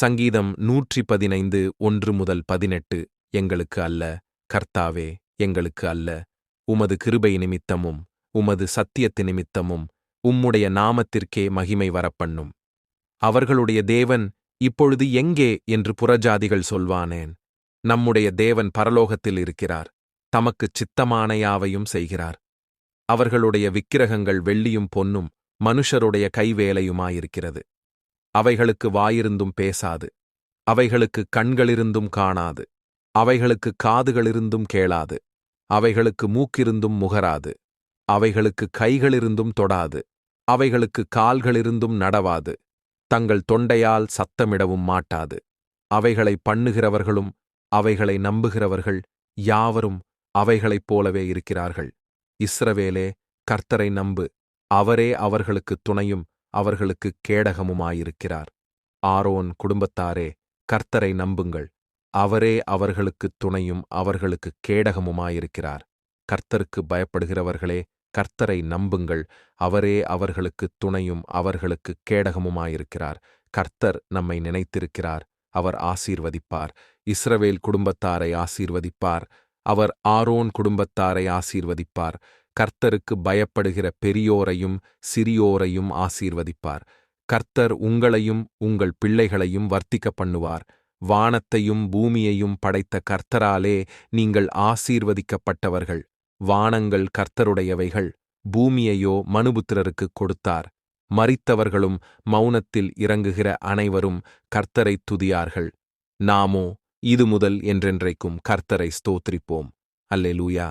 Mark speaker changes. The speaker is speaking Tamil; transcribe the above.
Speaker 1: சங்கீதம் நூற்றி பதினைந்து ஒன்று முதல் பதினெட்டு எங்களுக்கு அல்ல கர்த்தாவே எங்களுக்கு அல்ல. உமது கிருபை நிமித்தமும் உமது சத்தியத்து நிமித்தமும் உம்முடைய நாமத்திற்கே மகிமை வரப்பண்ணும். அவர்களுடைய தேவன் இப்பொழுது எங்கே என்று புறஜாதிகள் சொல்வானேன். நம்முடைய தேவன் பரலோகத்தில் இருக்கிறார் தமக்குச் சித்தமான யாவையும் செய்கிறார். அவர்களுடைய விக்கிரகங்கள் வெள்ளியும் பொன்னும் மனுஷருடைய கைவேலையுமாயிருக்கிறது. அவைகளுக்கு வாயிருந்தும் பேசாது. அவைகளுக்கு கண்களிருந்தும் காணாது. அவைகளுக்கு காதுகளிருந்தும் கேளாது. அவைகளுக்கு மூக்கிருந்தும் முகராது. அவைகளுக்கு கைகளிருந்தும் தொடாது. அவைகளுக்கு கால்களிருந்தும் நடவாது. தங்கள் தொண்டையால் சத்தமிடவும் மாட்டாது. அவைகளை பண்ணுகிறவர்களும் அவைகளை நம்புகிறவர்கள் யாவரும் அவைகளைப் போலவே இருக்கிறார்கள். இஸ்ரவேலே கர்த்தரை நம்பு. அவரே அவர்களுக்கு துணையும் அவர்களுக்கு கேடகமுமாயிருக்கிறார். ஆரோன் குடும்பத்தாரே கர்த்தரை நம்புங்கள். அவரே அவர்களுக்குத் துணையும் அவர்களுக்கு கேடகமுமாயிருக்கிறார். கர்த்தருக்கு பயப்படுகிறவர்களே கர்த்தரை நம்புங்கள். அவரே அவர்களுக்குத் துணையும் அவர்களுக்கு கேடகமுமாயிருக்கிறார். கர்த்தர் நம்மை நினைத்திருக்கிறார். அவர் ஆசீர்வதிப்பார். இஸ்ரவேல் குடும்பத்தாரை ஆசீர்வதிப்பார். அவர் ஆரோன் குடும்பத்தாரை ஆசீர்வதிப்பார். கர்த்தருக்கு பயப்படுகிற பெரியோரையும் சிறியோரையும் ஆசீர்வதிப்பார். கர்த்தர் உங்களையும் உங்கள் பிள்ளைகளையும் வர்த்திக்க பண்ணுவார் வானத்தையும் பூமியையும் படைத்த கர்த்தராலே நீங்கள் ஆசீர்வதிக்கப்பட்டவர்கள். வானங்கள் கர்த்தருடையவைகள். பூமியையோ மனுபுத்திரருக்குக் கொடுத்தார். மறித்தவர்களும் மௌனத்தில் இறங்குகிற அனைவரும் கர்த்தரைத் துதியார்கள். நாமோ இது முதல் என்றென்றைக்கும் கர்த்தரை ஸ்தோத்திரிப்போம். அல்லேலூயா.